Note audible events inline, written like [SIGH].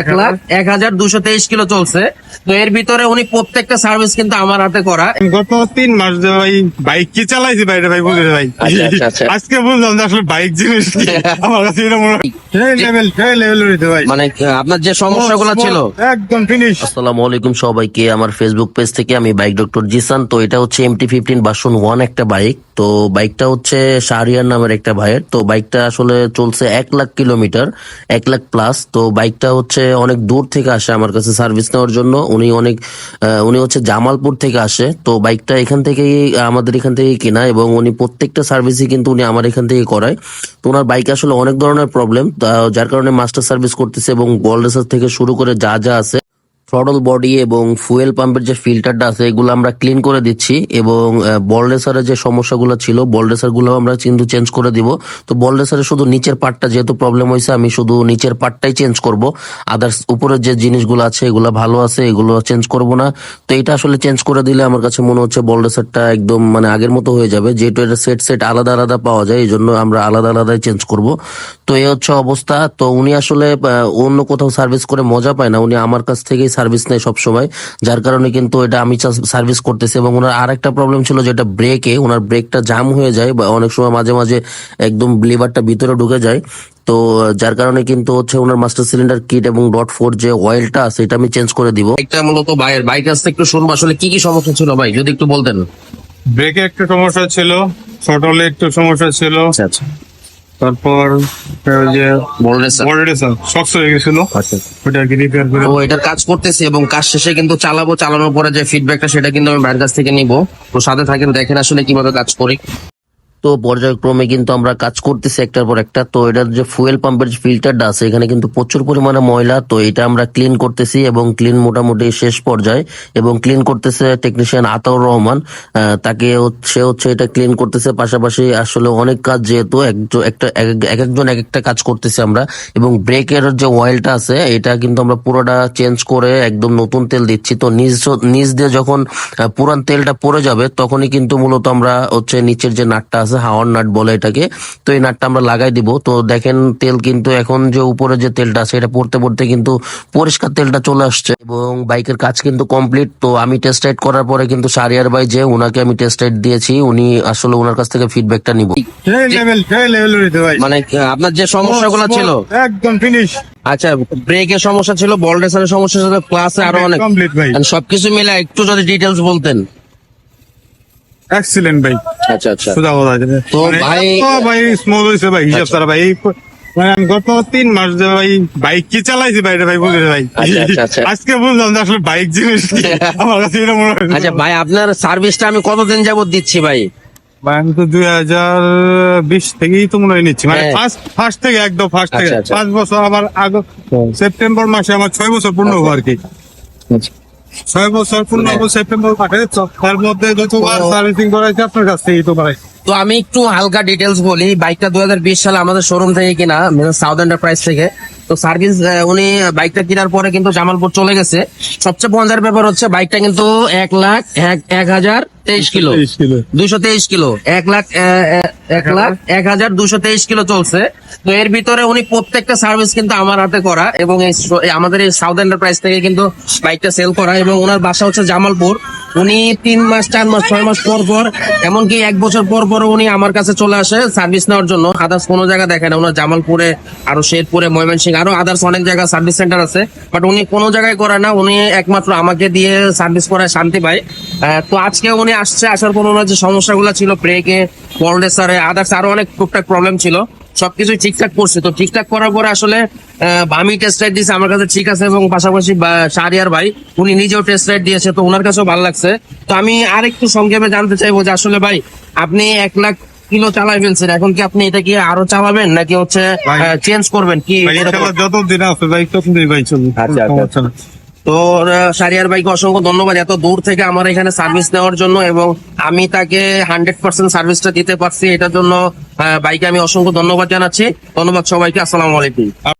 এক লাখ এক হাজার দুশো তেইশ কিলো চলছে। তো এর ভিতরে উনি প্রত্যেকটা সার্ভিস কিন্তু আমার হাতে করা। গত তিন মাস ধরে ভাই বাইক কি চালাইছি বাইরে ভাই ভাই? আচ্ছা, আচ্ছা, আচ্ছা। আজকে বুঝলাম যে আসলে বাইক জিনিস [LAUGHS] আমার কাছে এটা মনে লেভেল লেভেল ভাই। মানে আপনার যে সমস্যাগুলো ছিল। একদম ফিনিশ আসসালামু আলাইকুম সবাইকে। আমার ফেসবুক পেজ থেকে আমি বাইক ডক্টর জিসান। তো এটা হচ্ছে এমটি ফিফটিন বাসন ওয়ান একটা বাইক তো বাইকটা হচ্ছে শাহরিয়ার নামের একটা ভাইয়ের। তো বাইকটা আসলে চলছে এক লাখ কিলোমিটার এক লাখ প্লাস তো বাইকটা হচ্ছে অনেক দূর থেকে আসে আমার কাছে সার্ভিস নেওয়ার জন্য। উনি অনেক উনি হচ্ছে জামালপুর থেকে আসে। তো বাইকটা এখান থেকেই, আমাদের এখান থেকেই কেনা এবং উনি প্রত্যেকটা সার্ভিসই কিন্তু উনি আমার এখান থেকে করায়। তো ওনার বাইকে আসলে অনেক ধরনের প্রবলেম যার কারণে মাস্টার সার্ভিস করতেছে এবং গোল্ড রেসার থেকে শুরু করে যা যা আছে থ্রটল বডি এবং ফুয়েল পাম্পের যে ফিল্টারটা আছে, এগুলো আমরা ক্লিন করে দিচ্ছি এবং বল যে সমস্যাগুলো ছিল বল আমরা কিন্তু চেঞ্জ করে দিব। তো বল রেসারের শুধু নিচের পার্টটা যেহেতু প্রবলেম হয়েছে, আমি শুধু নিচের পার্টটাই চেঞ্জ করব। আদার্স উপরের যে জিনিসগুলো আছে, এগুলো ভালো আছে, এগুলো চেঞ্জ করব না। তো এটা আসলে চেঞ্জ করে দিলে আমার কাছে মনে হচ্ছে বল রেসারটা একদম মানে আগের মতো হয়ে যাবে। যেহেতু এটা সেট সেট আলাদা আলাদা পাওয়া যায়, এই জন্য আমরা আলাদা, আলাদাই চেঞ্জ করব। তো এই হচ্ছে অবস্থা। তো উনি আসলে অন্য কোথাও সার্ভিস করে মজা পায় না। উনি আমার কাছ থেকেই সার্ভিস নেয় সবসময় যার কারণে কিন্তু এটা আমি সার্ভিস করতেছি এবং ওনার আর একটা প্রবলেম ছিল যেটা ব্রেকে ওনার ব্রেকটা জাম হয়ে যায় বা অনেক সময় মাঝে মাঝে একদম লিভারটা ভিতরে ঢুকে যায়। তো যার কারণে কিন্তু হচ্ছে ওনার মাস্টার সিলিন্ডার কিট এবং ডট ফোর যে অয়েলটা আছে এটা আমি চেঞ্জ করে দিব। বাইকটা মূলত ভাইয়ের বাইক থেকে একটু শুনব আসলে কি কি সমস্যা ছিল ভাই? যদি একটু বলতেন। ব্রেকে একটু সমস্যা ছিল থ্রটলে একটু সমস্যা ছিল। আচ্ছা আচ্ছা। তারপর ওই যে হয়ে গেছিল। আচ্ছা। করে। এটার কাজ করতেছি এবং কাজ শেষে কিন্তু চালাবো চালানোর পরে যে ফিডব্যাকটা সেটা কিন্তু আমি বাইরের কাছ থেকে নিবো। তো সাথে থাকেন দেখেন আসলে কীভাবে কাজ করি। তো পর্যায়ক্রমে কিন্তু আমরা কাজ করতেছি একটার পর একটা। তো এটার যে ফুয়েল পাম্পের যে ফিল্টারটা আছে, এখানে কিন্তু প্রচুর পরিমাণে ময়লা। তো এটা আমরা ক্লিন করতেছি এবং ক্লিন মোটামুটি শেষ পর্যায়ে। এবং ক্লিন করতেছে টেকনিশিয়ান আতাউর রহমান। তাকে হচ্ছে হচ্ছে এটা ক্লিন করতেছে। পাশাপাশি আসলে অনেক কাজ যেহেতু একটা, এক এক একজন এক একটা কাজ করতেছি আমরা। এবং ব্রেকের যে অয়েলটা আছে, এটা কিন্তু আমরা পুরোটা চেঞ্জ করে একদম নতুন তেল দিচ্ছি। তো নিজ নিজ দিয়ে যখন পুরান তেলটা পড়ে যাবে, তখনই কিন্তু মূলত আমরা হচ্ছে নিচের যে নাটটা আছে হাওয়ার নাট বলে এটাকে। তো এই নাটটা আমরা লাগাই দিব। তো দেখেন তেল কিন্তু এখন যে উপরে যে তেলটা আছে এটা পড়তে পড়তে কিন্তু পরিষ্কার তেলটা চলে আসছে। এবং বাইকের কাজ কিন্তু কমপ্লিট। তো আমি টেস্ট রাইড করার পরে কিন্তু সারিয়ার ভাই যে উনাকে আমি টেস্ট রাইড দিয়েছি উনি আসলে ওনার কাছ থেকে ফিডব্যাকটা নিব। মানে আপনার যে সমস্যাগুলো ছিল? একদম ফিনিশ আচ্ছা ব্রেকের সমস্যা ছিল বল রেসারের সমস্যা ছিল ক্লাসে আরও অনেক। কমপ্লিট ভাই। And সবকিছু মিলে একটু যদি ডিটেলস বলতেন। এক্সিলেন্ট ভাই। আচ্ছা আচ্ছা। সুদা যায় তো মানে ভাই- এত ভাই স্মুথ হয়েছে ভাই হিসাব তারা ভাই। মানে আমি গত তিন মাস ধরে ভাই বাইক কি চালাইছি বাইরে ভাই বুঝে ভাই। আচ্ছা, আচ্ছা, আচ্ছা। আজকে বুঝলাম যে আসলে বাইক জিনিস কি। আমার কাছে এটা মনে হয় আচ্ছা ভাই আপনার সার্ভিসটা আমি কতদিন যাবত দিচ্ছি ভাই? ভাই আমি তো দুই হাজার বিশ থেকেই তো মনে হয় নিচ্ছি। মানে হ্যাঁ। ফার্স্ট ফার্স্ট থেকে একদম ফার্স্ট থেকে। আচ্ছা, আচ্ছা। পাঁচ বছর আমার আগে সেপ্টেম্বর মাসে আমার ছয় বছর পূর্ণ হব আর কি। ছয় বছর পূর্ণ সেপ্টেম্বর মাসে তো তার মধ্যে যতবার সার্ভিসিং করাইছে আপনার কাছ থেকেই তো করাই। তো আমি একটু হালকা ডিটেলস বলি বাইকটা দু হাজার বিশ সালে আমাদের শোরুম থেকে কিনা সাউথ এন্টারপ্রাইজ থেকে। তো সার্ভিস উনি বাইকটা কেনার পরে কিন্তু জামালপুর চলে গেছে। সবচেয়ে মজার ব্যাপার হচ্ছে বাইকটা কিন্তু এক লাখ এক হাজার তেইশ কিলো। দুইশো তেইশ কিলো। এক লাখ এক লাখ এক হাজার দুশো তেইশ কিলো চলছে। তো এর ভিতরে উনি প্রত্যেকটা সার্ভিস কিন্তু আমার হাতে করা এবং এই আমাদের এই সাউথ এন্টারপ্রাইজ থেকে কিন্তু বাইকটা সেল করা এবং ওনার বাসা হচ্ছে জামালপুর। উনি তিন মাস চার মাস ছয় মাস পর পর এমনকি এক বছর পর পর উনি আমার কাছে চলে আসে সার্ভিস নেওয়ার জন্য। আদার্স কোনো জায়গা দেখে না। ওনার জামালপুরে আরও শেরপুরে ময়মনসিং আরও আদার্স অনেক জায়গায় সার্ভিস সেন্টার আছে। বাট উনি কোনো জায়গায় করে না। উনি একমাত্র আমাকে দিয়ে সার্ভিস করায় শান্তি পায়। তো আজকে উনি আসছে আসার পর ওনার যে সমস্যাগুলো ছিল ব্রেকে পলডেসারে আদার্স আরও অনেক টুকটাক প্রবলেম ছিল। সবকিছু ঠিকঠাক করছে। তো ঠিকঠাক করার পরে আসলে আমি টেস্ট রাইড দিয়েছি আমার কাছে ঠিক আছে এবং পাশাপাশি শাহরিয়ার ভাই উনি নিজেও টেস্ট রাইড দিয়েছে তো ওনার কাছেও ভালো লাগছে। তো আমি আর একটু সংক্ষেপে জানতে চাইব যে আসলে ভাই আপনি এক লাখ কিলো চালাই ফেলছেন এখন কি আপনি এটা কি আরও চালাবেন নাকি হচ্ছে চেঞ্জ করবেন? কি ভাই যত দিন আছে ভাই তত ভাই চলবে আচ্ছা, আচ্ছা। তো সারিয়ার ভাইকে অসংখ্য ধন্যবাদ। এত দূর থেকে আমার এখানে সার্ভিস নেওয়ার জন্য এবং আমি তাকে হান্ড্রেড পার্সেন্ট সার্ভিসটা দিতে পারছি। এটার জন্য ভাইকে আমি অসংখ্য ধন্যবাদ জানাচ্ছি। ধন্যবাদ সবাইকে। আসসালামু আলাইকুম।